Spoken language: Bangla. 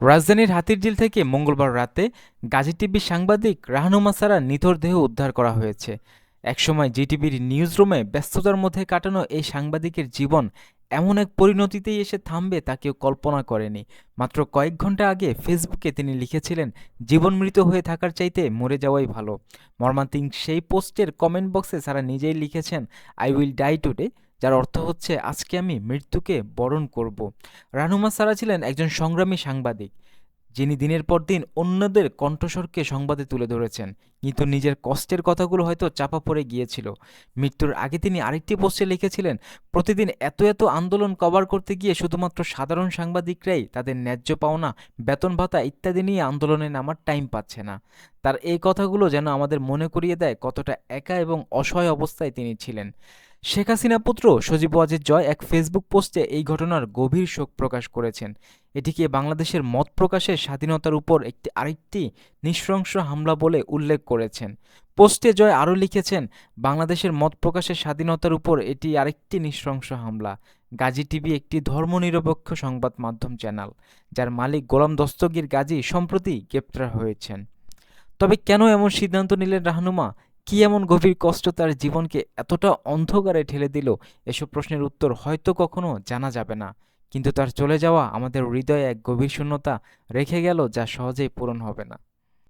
রাজধানীর হাতিরঝিল থেকে মঙ্গলবার রাতে গাজী টিভির সাংবাদিক রাহনুমা সারার নিথর দেহ উদ্ধার করা হয়েছে। একসময় জিটিভির নিউজ রুমে ব্যস্ততার মধ্যে কাটানো এই সাংবাদিকের জীবন এমন এক পরিণতিতেই এসে থামবে তা কেউ কল্পনা করেনি। মাত্র কয়েক ঘণ্টা আগে ফেসবুকে তিনি লিখেছিলেন, জীবন মৃত হয়ে থাকার চাইতে মরে যাওয়াই ভালো। মর্মান্তিক সেই পোস্টের কমেন্ট বক্সে সারা নিজেই লিখেছেন, আই উইল ডাই টুডে। যার অর্থ হচ্ছে, আজকে আমি মৃত্যুকে বরণ করব। রানুমা সারা ছিলেন একজন সংগ্রামী সাংবাদিক, যিনি দিনের পর দিন অন্যদের কণ্ঠস্বরকে সংবাদে তুলে ধরেছেন। কিন্তু নিজের কষ্টের কথাগুলো হয়তো চাপা পড়ে গিয়েছিল। মৃত্যুর আগে তিনি আরেকটি পোস্টে লিখেছিলেন, প্রতিদিন এত এত আন্দোলন কভার করতে গিয়ে শুধুমাত্র সাধারণ সাংবাদিকরাই তাদের ন্যায্য পাওনা, বেতন ভাতা ইত্যাদি নিয়ে আন্দোলনে নামার টাইম পাচ্ছে না। তার এই কথাগুলো যেন আমাদের মনে করিয়ে দেয় কতটা একা এবং অসহায় অবস্থায় তিনি ছিলেন। শেখ হাসিনা পুত্র সজীব ওয়াজেদ জয় এক ফেসবুক পোস্টে এই ঘটনার গভীর শোক প্রকাশ করেছেন। এটিকে বাংলাদেশের মত প্রকাশের স্বাধীনতার উপর একটি আরেকটি নৃশংস হামলা বলে উল্লেখ করেছেন। পোস্টে জয় আরও লিখেছেন, বাংলাদেশের মত প্রকাশের স্বাধীনতার উপর এটি আরেকটি নৃশংস হামলা। গাজী টিভি একটি ধর্মনিরপেক্ষ সংবাদ মাধ্যম চ্যানেল, যার মালিক গোলাম দস্তগীর গাজী সম্প্রতি গ্রেপ্তার হয়েছেন। তবে কেন এমন সিদ্ধান্ত নিলেন রাহনুমা? কি এমন গভীর কষ্ট তার জীবনকে এতটা অন্ধকারে ঠেলে দিল? এসব প্রশ্নের উত্তর হয়তো কখনো জানা যাবে না। কিন্তু তার চলে যাওয়া আমাদের হৃদয়ে এক গভীর শূন্যতা রেখে গেল যা সহজেই পূরণ হবে না।